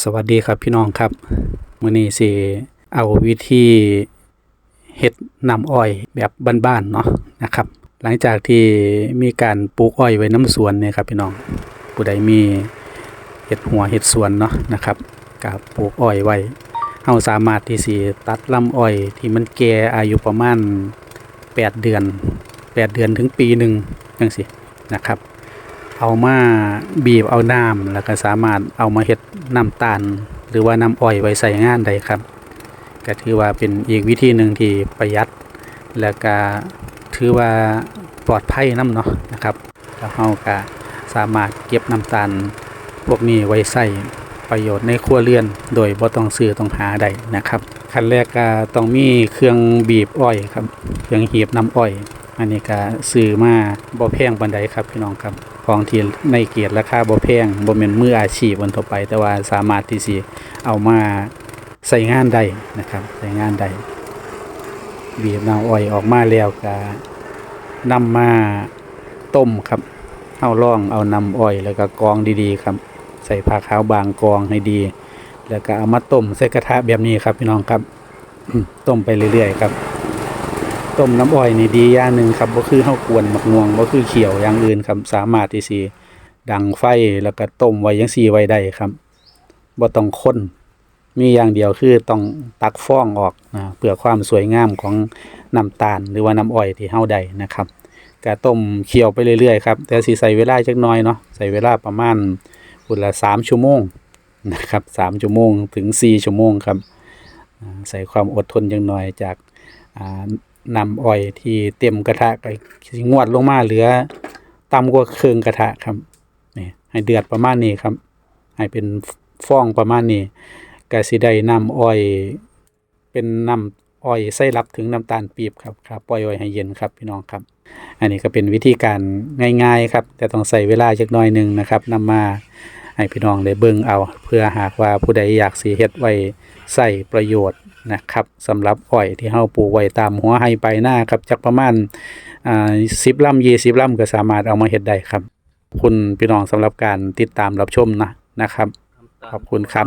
สวัสดีครับพี่น้องครับมื้อนี้สิเอาวิธีเฮ็ดน้ำอ้อยแบบบ้านๆเนาะนะครับ หลังจากที่มีการปลูกอ้อยไว้น้ำสวนเนี่ยครับพี่น้องผู้ใดมีเฮ็ดหัวเฮ็ดสวนเนาะนะครับก็ปลูกอ้อยไว้เฮาสามารถที่สิตัดลำอ้อยที่มันแก่อายุประมาณ 8 เดือน 8 เดือนถึงปีหนึ่งจังซี่นะครับ เอามาบีบเอาน้ำแล้วก็สามารถเอามาเฮ็ดน้ำตาล หรือว่าน้ำอ้อยไว้ใส่งานได้ครับ ก็ถือว่าเป็นอีกวิธีหนึ่งที่ประหยัด แล้วก็ถือว่าปลอดภัยน้ำเนาะนะครับแล้วเราก็สามารถเก็บน้ำตาลพวกนี้ไว้ใส่ประโยชน์ในครัวเรือน โดยบ่ต้องซื้อต้องหาได้นะครับขั้นแรกก็ต้องมีเครื่องบีบอ้อยครับ เครื่องหีบน้ำอ้อย อันนี้ก็ซื้อมาบ่แพงปานใดครับพี่น้องครับ ของที่ในเกียรติราคาบ่แพงบ่แม่นมืออาชีพวันทั่วไป แต่ว่าสามารถที่สิเอามาใส่งานได้นะครับใส่งานได้บีบน้ำอ้อยออกมาแล้วก็นำมาต้มครับเอาล่องเอาน้ำอ้อยแล้วก็กองดีๆครับ ใส่ผ้าขาวบางกองให้ดี แล้วก็เอามาต้มใส่กระทะแบบนี้ครับพี่น้องครับต้มไปเรื่อยๆครับ ต้มน้ำอ้อยนี่ดีอย่างหนึ่งครับบ่คือเฮากวนหมักงวงบ่คือเขียวอย่างอื่นครับสามารถที่สิดังไฟแล้วก็ต้มไว้จังซี่ไว้ได้ครับบ่ต้องคนมีอย่างเดียวคือต้องตักฟองออกนะเพื่อความสวยงามของน้ำตาลหรือว่าน้ำอ้อยที่เฮาได้นะครับก็ต้มเคี่ยวไปเรื่อยๆครับแต่สิใส่เวลาจักน่อยเนาะใส่เวลาประมาณพุ่นละ3ชั่วโมงนะครับ3ชั่วโมงถึง4ชั่วโมงครับใส่ความอดทนจังหน่อยจาก อ่านำอ้อยที่เต็มกระทะก็สิงวดลงมาเหลือต่ำกว่าครึ่งกระทะครับนี่ให้เดือดประมาณนี้ครับ ให้เป็นฟองประมาณนี้ก็สิได้น้ำอ้อย เป็นน้ำอ้อยไส้รับถึงน้ำตาลปีบครับครับปล่อยไว้ให้เย็นครับพี่น้องครับ อันนี้ก็เป็นวิธีการง่าย ๆ ครับ แต่ต้องใส่เวลาจักหน่อยหนึ่งนะครับนำมา ให้พี่น้องได้เบิ่งเอา เพื่อหากว่าผู้ใดอยากสีเฮ็ดไว้ใส่ประโยชน์นะครับสำหรับอ้อยที่เฮาปลูกไว้ตามหัวไฮไปหน้าครับจักประมาณอ่า10ลำ20ลำก็สามารถเอามาเฮ็ดได้ครับขอบคุณพี่น้องสำหรับการติดตามรับชมนะนะครับ ขอบคุณครับ